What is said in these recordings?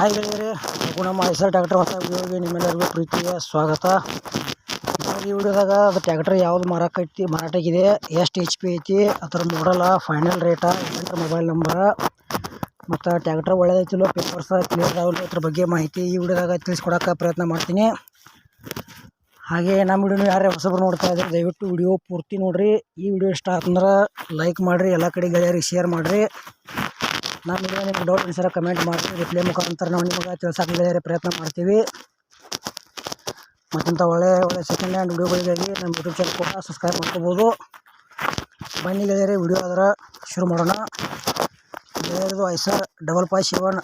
Hi ಗೆಳೆಯರೆ, ಹಾಗೂ ನಮ್ಮ ಐಸರ್ ಟ್ಯಾಕ್ಟರ್ ಹೊಸ ವಿಡಿಯೋಗೆ ನಿಮ್ಮೆಲ್ಲರಿಗೂ ಪ್ರೀತಿಯ ಸ್ವಾಗತ. ಈ ವಿಡಿಯೋದಾಗ ಅದು ಟ್ಯಾಕ್ಟರ್ ಯಾವ್ದು ಮಾರಾಕ ಐತಿ, ಮಾರಾಟಕ್ಕಿದೆ, ಎಷ್ಟು ಎಚ್ ಪಿ ಐತಿ, ಅದರ ಮಾಡಲ ಫೈನಲ್ ರೇಟ ಏಜೆಂಟ್ರ ಮೊಬೈಲ್ ನಂಬರ ಮತ್ತು ಟ್ಯಾಕ್ಟರ್ ಒಳ್ಳೆಯದೈತಿಲ್ಲೋ ಪೇಪರ್ಸ ಕ್ಲಿಯರ್ ಅದಾವಲ್ಲ ಅದ್ರ ಬಗ್ಗೆ ಮಾಹಿತಿ ಈ ವಿಡಿಯೋದಾಗ ತಿಳಿಸ್ಕೊಡೋಕೆ ಪ್ರಯತ್ನ ಮಾಡ್ತೀನಿ. ಹಾಗೆ ನಮ್ಮ ವಿಡಿಯೋನು ಯಾರೇ ಹೊಸಬ್ರು ನೋಡ್ತಾ ಇದ್ದಾರೆ ದಯವಿಟ್ಟು ವಿಡಿಯೋ ಪೂರ್ತಿ ನೋಡಿರಿ. ಈ ವಿಡಿಯೋ ಇಷ್ಟ ಆತಂದ್ರೆ ಲೈಕ್ ಮಾಡಿರಿ, ಎಲ್ಲ ಕಡೆ ಗೆಳೆಯರಿಗೆ ಶೇರ್ ಮಾಡಿರಿ. ವಿಡಿಯೋ ನಿಮ್ಗೆ ಡೌಟ್ ಅನ್ಸರ ಕಮೆಂಟ್ ಮಾಡಿ ರಿಪ್ಲೈ ಮುಖಾಂತರ ನಾವು ನಿಮಗೆ ಗೆಳೆಯರೆ ಪ್ರಯತ್ನ ಮಾಡ್ತೀವಿ. ಮತ್ತಿಂಥ ಒಳ್ಳೆಯ ಒಳ್ಳೆ ಸೆಕೆಂಡ್ ಹ್ಯಾಂಡ್ ವಿಡಿಯೋಗಳಿಗಾಗಿ ನಮ್ಮ ಯೂಟ್ಯೂಬ್ ಚಾನಲ್ ಕೂಡ ಸಬ್ಸ್ಕ್ರೈಬ್ ಮಾಡ್ಕೋಬೋದು. ಬನ್ನಿ ಗೆಳೆಯರೆ ವಿಡಿಯೋ ಅದರ ಶುರು ಮಾಡೋಣ. ಗೆಳೆಯರದು ಐಸರ್ ಡಬಲ್ ಫೈ ಸೆವೆನ್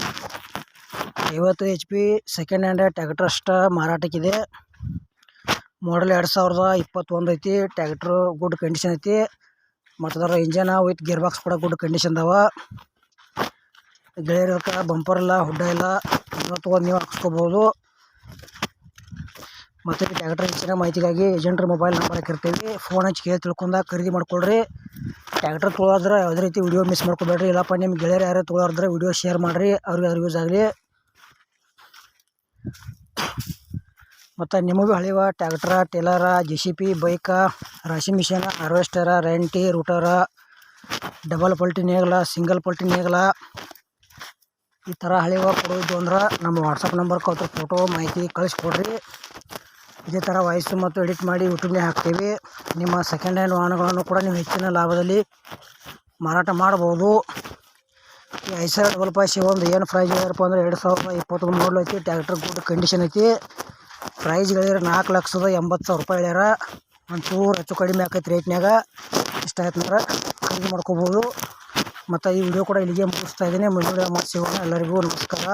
ಐವತ್ತು H P second hand tractor ಅಷ್ಟು ಮಾರಾಟಕ್ಕಿದೆ. ಮಾಡಲ್ ಎರಡು ಸಾವಿರದ ಇಪ್ಪತ್ತೊಂದು ಐತಿ ಟ್ಯಾಕ್ಟ್ರು ಗುಡ್ ಕಂಡೀಷನ್ ಐತಿ. ಮತ್ತು ಅದರ ಇಂಜನ್ ವಿತ್ ಗೇರ್ ಬಾಕ್ಸ್ ಕೂಡ ಗುಡ್ ಕಂಡೀಷನ್ ಅದಾವ. ಗೆಳೆಯರಕ್ಕೆ ಬಂಪರ್ ಇಲ್ಲ ಹುಡ್ಡ ಇಲ್ಲ ಎಲ್ಲ ತೊಗೊಂಡು ನೀವು ಹಾಕ್ಸ್ಕೋಬೋದು. ಮತ್ತು ಟ್ಯಾಕ್ಟರ್ ಹೆಚ್ಚಿನ ಮಾಹಿತಿಗಾಗಿ ಏಜೆಂಟ್ರ ಮೊಬೈಲ್ ನಂಬರ್ ಹಾಕಿರ್ತೀವಿ. ಫೋನ್ ಹಚ್ಚಿ ಕೇಳಿ ತಿಳ್ಕೊಂಡಾಗ ಖರೀದಿ ಮಾಡ್ಕೊಳ್ರಿ. ಟ್ಯಾಕ್ಟರ್ ತೊಗೊಳೋದ್ರೆ ಯಾವುದೇ ರೀತಿ ವಿಡಿಯೋ ಮಿಸ್ ಮಾಡ್ಕೊಬೇಡ್ರಿ. ಇಲ್ಲಪ್ಪ ನಿಮ್ಮ ಗೆಳೆಯರು ಯಾರು ತೊಗೊಳೋದ್ರೆ ವಿಡಿಯೋ ಶೇರ್ ಮಾಡಿರಿ. ಅವ್ರಿಗೆ ಯಾರು ಯೂಸ್ ಆಗಲಿ. ಮತ್ತು ನಿಮಗೂ ಹಳಿವ ಟ್ಯಾಕ್ಟ್ರ ಟೇಲರ ಜೆ ಸಿ ಪಿ ಬೈಕ ರಾಶಿ ಮಿಷಿನ್ ಹಾರ್ವೆಸ್ಟರ ರೆಂಟಿ ರೂಟರ ಡಬಲ್ ಪಲ್ಟಿ ನೇಗಲ ಸಿಂಗಲ್ ಪಲ್ಟಿ ನೇಗಲ. ಈ ಥರ ಹಳಿವ ಕೊಡೋದು ಅಂದ್ರೆ ನಮ್ಮ ವಾಟ್ಸಪ್ ನಂಬರ್ ಕೊಟ್ಟರು ಫೋಟೋ ಮಾಹಿತಿ ಕಳಿಸ್ಕೊಡ್ರಿ. ಇದೇ ಥರ ವಾಯ್ಸು ಮತ್ತು ಎಡಿಟ್ ಮಾಡಿ ಯೂಟ್ಯೂಬ್ನೇ ಹಾಕ್ತೀವಿ. ನಿಮ್ಮ ಸೆಕೆಂಡ್ ಹ್ಯಾಂಡ್ ವಾಹನಗಳನ್ನು ಕೂಡ ನೀವು ಹೆಚ್ಚಿನ ಲಾಭದಲ್ಲಿ ಮಾರಾಟ ಮಾಡ್ಬೋದು. ಈ ಐಸರ್ ಡಬಲ್ ಪಾಸಿ ಒಂದು ಏನು ಪ್ರೈಸ್ ಹೇಳ್ಯಾರಪ್ಪ ಅಂದ್ರೆ ಎರಡು ಸಾವಿರದ ಇಪ್ಪತ್ತೊಂದು ಮಾಡಲ್ ಐತಿ ಟ್ಯಾಕ್ಟರ್ ಗುಡ್ ಕಂಡೀಷನ್ ಐತಿ. ಪ್ರೈಸ್ ನಾಲ್ಕು ಲಕ್ಷದ ಎಂಬತ್ತು ಸಾವಿರ ರೂಪಾಯಿ ಹೇಳ್ಯಾರ. ಒಂಚೂರು ಹೆಚ್ಚು ಕಡಿಮೆ ಆಕೈತಿ ರೇಟ್ನಾಗ ಇಷ್ಟ ಆಯ್ತು ಅಂದ್ರೆ ಖರೀದಿ ಮಾಡ್ಕೋಬೋದು. ಮತ್ತು ಈ ವಿಡಿಯೋ ಕೂಡ ಇಲ್ಲಿಗೆ ಮುಗಿಸ್ತಾ ಇದ್ದೀನಿ. ಮುಂದಿನ ಸಿಗೋಣ ಎಲ್ಲರಿಗೂ ನಮಸ್ಕಾರ.